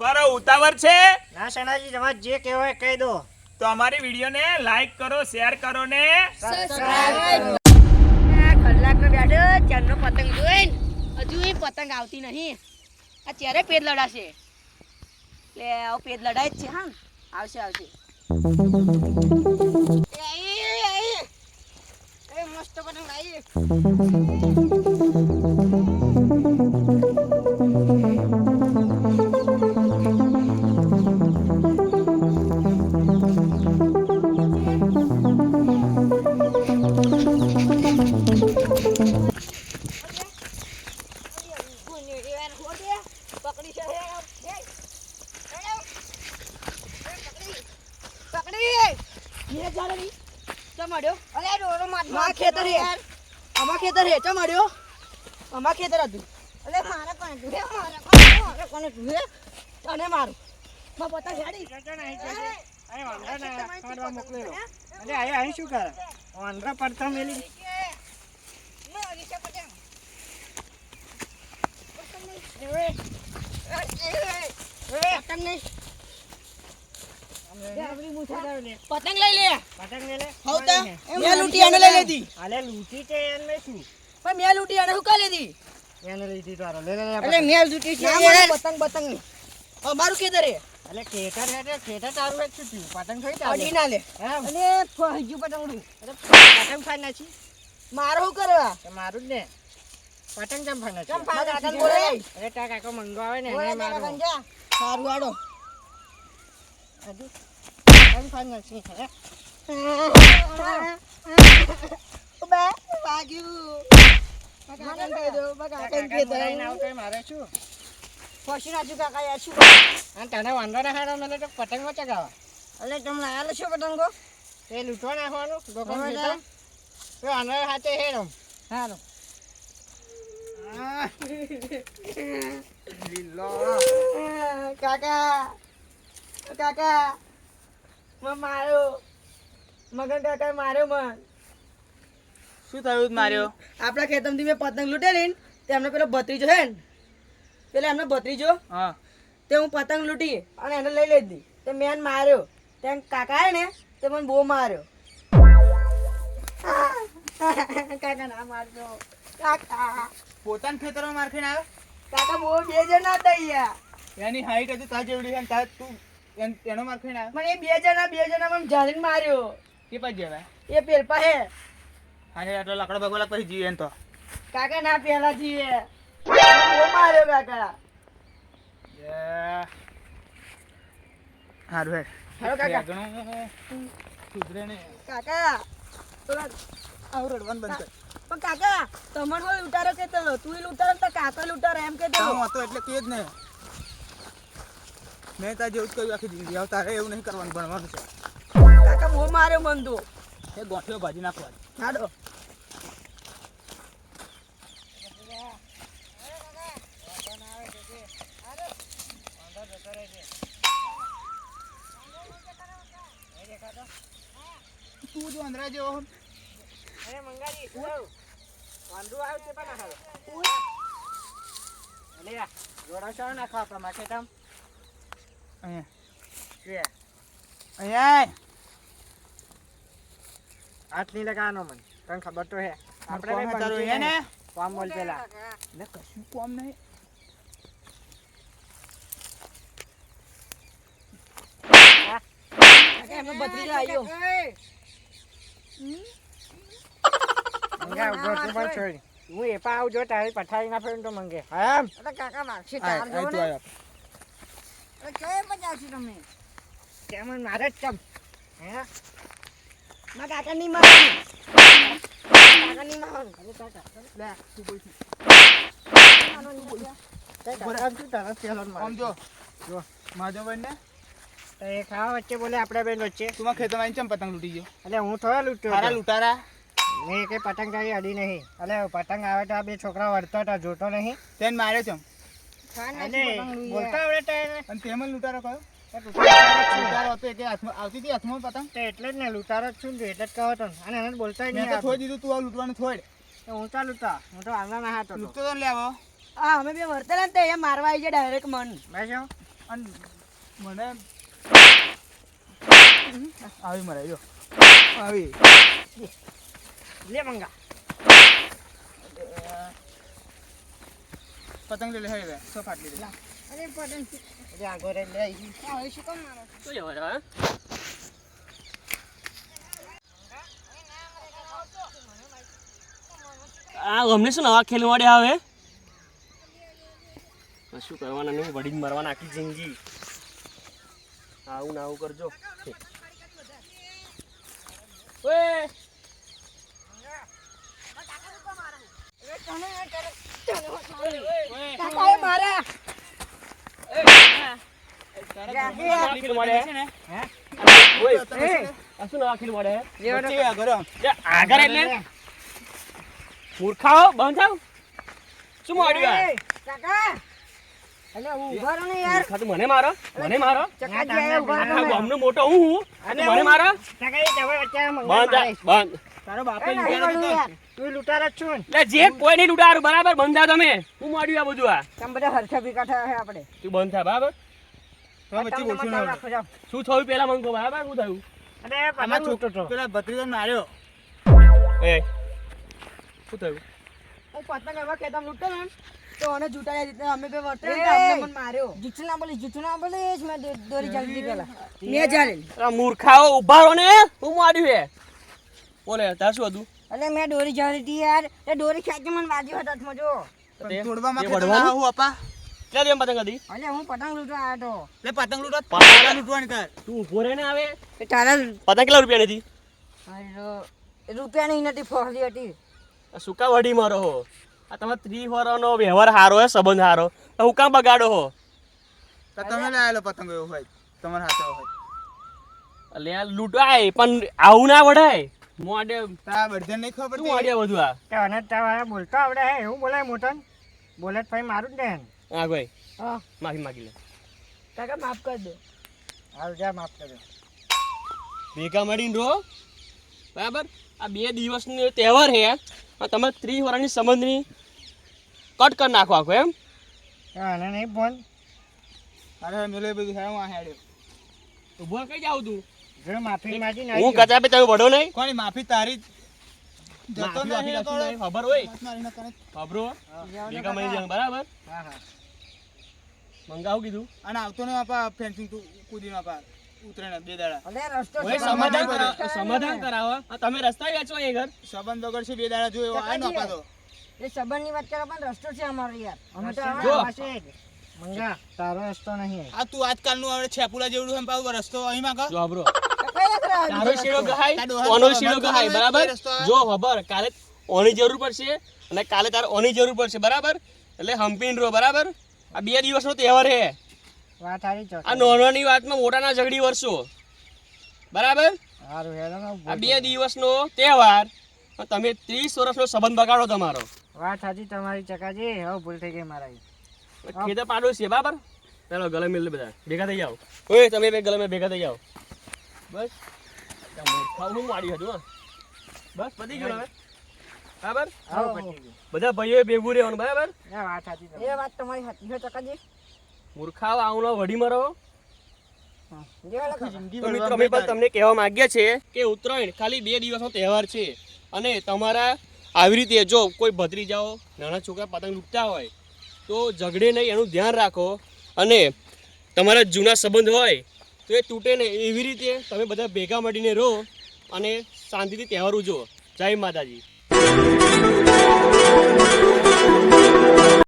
બરો ઉતાવળ છે? ના સણાજી તમારે જે કહેવાય કહી દો. તો અમારી વિડીયોને લાઈક કરો શેર કરો ને આ કલાક બેઠો ચારનો પતંગ જોઈન. હજુ એ પતંગ આવતી નહીં. આ ચારે પેજ લડાશે. એટલે આવો પેદ લડાય જ છે હા. આવશે આવશે. એ એ એ. મસ્ત પતંગ આવી માર- માં ખેતર હે. આમાં ખેતર હે ચમ આડ્યો ખેતર હતું. અલે મારે કોને જોડે? મારે કોને? તને મારું. માં હેડી. શું કરે? વાંદરા પડતા મેલી. છે નહીં. પતંગ લઈ લે. પતંગ લે હવ તો. મેં લૂટી આને લઈ લીધી. અલે લૂંટી તે એને શું? પણ મેં લૂટી આને શું કા લીધી? એને લીધી તારો. લે લે અલે. મેં લૂંટી છે. પતંગ પતંગ નહીં અમારું ખેતર હે અલે કેટર હે કેટર તારું એક શું પતંગ થઈ તારું. અડી ના લે. એમ. અને પતંગ ઉડી. અરે પતંગ ફાઈ નાખી. મારો શું કરવા મારું જ ને. પતંગ જમ ફાઈ નાખી? ચમ ફાઈ કાકાને બોલે અરે તાર કાકો આવે ને એને મારું. સારું આડો હજુ. તને વાંધો હારો મને તો પતંગો ચગાવા એટલે તમે લાયા છો પતંગો તે લૂંટવા નાખવાનું લોકો તો આના હાથે સારું લીલો કાકા. કાકા. મને માર્યો. મગન કાકા માર્યો મન. શું થયું માર્યો? આપણા ખેતરમાંથી મેં પતંગ લૂંટેલી ને તે એમને પેલો ભત્રીજો હે ને? પેલા એમનો ભત્રીજો? હા. તે હું પતંગ લૂંટી અને એને લઈ લીધી. તે મેં માર્યો. તેમ કાકા હે ને તે મને બહુ માર્યો. કાકા ના મારજો. કાકા. પોતાના ખેતરમાં માર ખાઈને આવ્યો? કાકા બહુ બે જણા હતા અહીંયા. એની હાઈટ હતી તાર જેવડી છે તાર તું એન- એનો માર ના આવ્યો? મને એ બે જણા બે જણા મને જાણીને માર્યો. કે પછી જવાય એ પેલપા હે. અને આટલો લાકડો બગોલા પછી જીવે તો. કાકા ના પેલા જીવે. ઓ માર્યો કાકા. સારું હે. હાલો કાકા. સુધરે ને. કાકા. આવું રડવાનું બંધ કર. પણ કાકા તમને હોય ઉતારો કે તો? તું લૂંટારો તો કાકા લૂંટારો એમ કે હું હતો એટલે કે જ ને. મેં તાર જેવું જ કર્યું આખી જિંદગી હવે તારે એવું નહીં કરવાનું ભણવાનું છે. કાકા બહુ મારે મન તો એ ગોઠિયો ભાજી નાખવાની. હાડો. તું જો અંદરા જેવો અરે મંગાજી વાંધો આવ્યો છે પણ હાલો અલે આ, જોડો નાખો આપણા માટે તમ અહીંયા. હાથ નહીં લગાવવાનો મને. તને ખબર તો હે. આપણે આપણે કોમ ને કામ બોલ પેલા. એટલે કશું કોમ નહીં. કાકા આવ્યો મંગા ઊભો તું પણ હું. એ પા આવજો તારી પથારી ના ફેરું તો મંગે. કાકા માગશે તું. અરે કઈ મજા છે તમે કેમ મારે જ ચમ હે? મારા કાકા નહીં મારવાનું કાકા નહીં લે, છું. કાકા મારે? જો. માધવભાઈ ને તો બોલે મારા પતંગ લૂંટી ગયો? એટલે હું થોડા લૂંટ્યો તારા મેં કઈ પતંગ તારી અડી નહીં. એટલે પતંગ આવે તો આ બે છોકરા વળતા હતા જોતો નહીં. તેને માર્યો એટલે બોલતા આવડે તો અને તેમાં લૂંટારો કયો? આવતી હતી હાથમાં પતંગ? તો એટલે જ ને લૂંટારો જ છું એટલે જ કહો તો. અને એને બોલતા નહીં તો દીધું તું આ લૂંટવાનું થોડ. હું તો લૂંટા? હું તો આંગણા ના હાથ લૂંટતો તો હા અમે બે વર્તેલા ને તે અહીંયા મારવા આવી જાય ડાયરેક્ટ મન. બેસો અને મને આવી મરાઈ જો. આવી. લે મંગા. પતંગ લઈ લે હવે સો ફાટલી દે. અરે પતંગ અરે આગળ રે લે આવી. હવે શું કામ મારો તો યાર હા આ અમને શું નવા ખેલ મળે આવે? શું કરવાના નહીં વડી જ મરવાના આખી જિંદગી. આવું ને આવું કરજો. ઓય કાકા એ મારા નવા ખેલ મળે હે? ઓય આ શું નવા ખેલ મળે વચ્ચે આગળ આમ. જે આગળ એટલે મૂર્ખાઓ બંધ થાવ શું એ, કાકા મને મારો મને મારો. ગામનો મોટો હું મને મારો. કાકા એ બંધ બંધ તારો બાપે એ. તું લૂંટાર જ છું ને. એટલે જે કોઈ નહીં લૂંટારું બરાબર બંધ તમે. હું મળ્યું આ બધું આ? તમે બધા હરખા ભેગા થયા છે આપણે. તું બંધ થા બરાબર. શું થયું પેલા મને બરાબર? શું થયું? અને આમાં છોકરો. પેલા ભત્રીજાને માર્યો. એ શું થયું? હું પતંગ એવા ખેતમ લૂંટતો ને તો અને જૂટાયા રીતે અમે બે વર્તે અમને મને માર્યો. જૂઠું ના બોલીશ જૂઠું ના બોલીશ મેં દો- દોરી જલ્દી પેલા. મે ચાલે મૂર્ખાઓ ઊભા રહો ને. હું માર્યું હે. બોલે તાર શું હતું? અલે મેં દોરી ચાલી હતી યાર. એ દોરી ખેંચી મને વાગ્યો હતો હાથમાં જો. તોડવામાં? ના હું આપા. ક્યાં એમ પતંગ હતી અલે હું પતંગ લૂંટવા આવ્યો હતો લે પતંગ લૂંટો પતંગ લૂંટવાની કર. તું ઊભો રહે ને આવે. એ તારા પતંગ કેટલા રૂપિયા નથી અરે, રૂપિયાની નથી ફોસલી હતી. સુકા વઢી મારો હો? આ તમે ત્રી નો વ્યવહાર હારો હે સંબંધ હારો. તો હું કામ બગાડો હો? તો તમે આવેલો પતંગ એવો હોય તમારા હાથે હોય. આ લૂંટાય પણ આવું ના વઢાય. મોડે તા બધાને નહીં ખબર શું આડ્યા બધું આ? તે અને તારા બોલતો આવડે હે એવું બોલાય મોટન? બોલે તો ભાઈ મારું જ દે ને. હા ભાઈ. હા. માફી માગી લે. કાકા માફ કરી દો. હાલ જા માફ કરજો. ભેગા મળીને રો બરાબર? આ બે દિવસનો તહેવાર છે આ તમે ત્રીસ વર્ષની સંબંધની કટ કરી નાખો આખો એમ. તો આને નહીં ફોન અરે મેલે બધું હે હું આ કઈ જાવ તું? માફી હું કચા પે તમે વડો નહીં. કોની માફી તારી જતો નહીં ખબર હોય. ખબરો ભેગા મળી જાય બરાબર? હા હા. મંગાવું કીધું? અને આવતો ને આપા ફેન્સિંગ તું કૂદી આપા ઉતરે બે દાડા. અલે રસ્તો સમાધાન સમાધાન કરાવો. તમે રસ્તા વેચો એ ઘર? સંબંધ બગડશે બે દાડા જોયો આ નો આપા તો એ સંબંધની વાત કરો પણ રસ્તો છે અમારો યાર. અમે તો રસ્તો પાસે મંગા તારો રસ્તો નહીં. આ તું આજકાલનું હવે છેપુલા જેવડું એમ પાવ રસ્તો અહીં માં કર જો હબરો કઈ રસ્તો આવે? તારો શેડો ગહાય ઓનો તો ગહાય બરાબર? કઈ રસ્તો આવે? જો ખબર. કાલે ઓની જરૂર પડશે અને કાલે તારે ઓની જરૂર પડશે બરાબર? એટલે હંપીને રહો બરાબર? આ બે દિવસનો તહેવાર છે વાત આ નાનાની વાતમાં મોટાના ઝઘડી વર્ષો બરાબર? ને આ બે દિવસનો તહેવાર. તમે ત્રીસ વર્ષનો સંબંધ બગાડો તમારો. વાત સાચી તમારી ચકાજી. હવે ભૂલ થઈ ગઈ મારા ખેતર પાડો છે બરાબર? ચાલો ગલે મિલ બધા. ભેગા થઈ જાઓ. ઓય તમે બે ગલે ભેગા થઈ જાઓ. બસ. હું મારી હતું બસ પતી ગયું હવે. બરાબર? બધા ભેગું રહેવાનું. એ વાત તમારી સાચી છે ચકાજી મૂર્ખાઓ આવનો વડી મરો તો મિત્રો અમે પણ તમને કહેવા માંગીએ છીએ કે ઉત્તરાયણ ખાલી બે દિવસનો તહેવાર છે અને તમારા આવી રીતે જો કોઈ ભત્રીજાઓ નાના છોકરા પતંગ લૂંટતા હોય તો ઝઘડે નહીં એનું ધ્યાન રાખો અને તમારા જૂના સંબંધ હોય તો એ તૂટે નહીં. એવી રીતે તમે બધા ભેગા મળીને રહો. અને શાંતિથી તહેવાર ઉજવો. જય માતાજી.